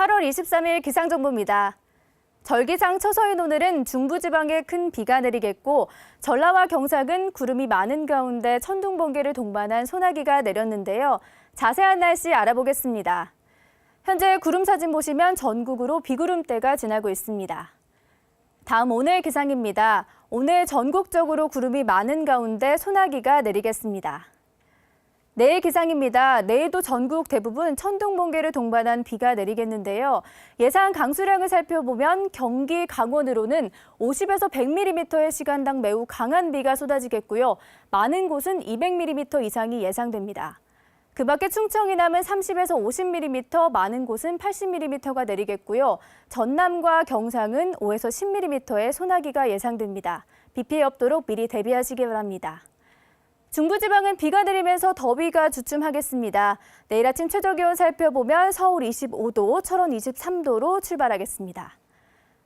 8월 23일 기상정보입니다. 절기상 처서인 오늘은 중부지방에 큰 비가 내리겠고 전라와 경상은 구름이 많은 가운데 천둥 번개를 동반한 소나기가 내렸는데요. 자세한 날씨 알아보겠습니다. 현재 구름 사진 보시면 전국으로 비구름대가 지나고 있습니다. 다음 오늘 기상입니다. 오늘 전국적으로 구름이 많은 가운데 소나기가 내리겠습니다. 내일 기상입니다. 내일도 전국 대부분 천둥 번개를 동반한 비가 내리겠는데요. 예상 강수량을 살펴보면 경기 강원으로는 50에서 100mm의 시간당 매우 강한 비가 쏟아지겠고요. 많은 곳은 200mm 이상이 예상됩니다. 그 밖에 충청 이남은 30에서 50mm, 많은 곳은 80mm가 내리겠고요. 전남과 경상은 5에서 10mm의 소나기가 예상됩니다. 비 피해 없도록 미리 대비하시기 바랍니다. 중부지방은 비가 내리면서 더위가 주춤하겠습니다. 내일 아침 최저 기온 살펴보면 서울 25도, 철원 23도로 출발하겠습니다.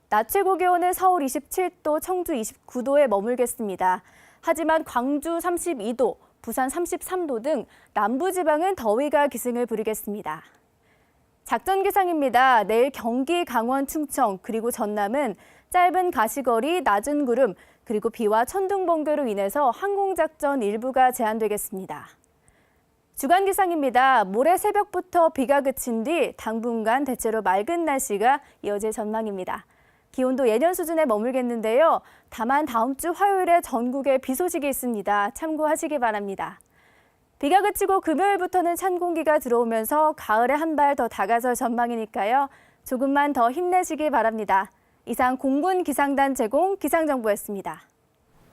낮 최고 기온은 서울 27도, 청주 29도에 머물겠습니다. 하지만 광주 32도, 부산 33도 등 남부 지방은 더위가 기승을 부리겠습니다. 작전 기상입니다. 내일 경기, 강원, 충청 그리고 전남은 짧은 가시거리, 낮은 구름 그리고 비와 천둥 번개로 인해서 항공 작전 일부가 제한되겠습니다. 주간 기상입니다. 모레 새벽부터 비가 그친 뒤 당분간 대체로 맑은 날씨가 이어질 전망입니다. 기온도 예년 수준에 머물겠는데요. 다만 다음 주 화요일에 전국에 비 소식이 있습니다. 참고하시기 바랍니다. 비가 그치고 금요일부터는 찬 공기가 들어오면서 가을에 한 발 더 다가설 전망이니까요. 조금만 더 힘내시기 바랍니다. 이상 공군 기상단 제공 기상정보였습니다.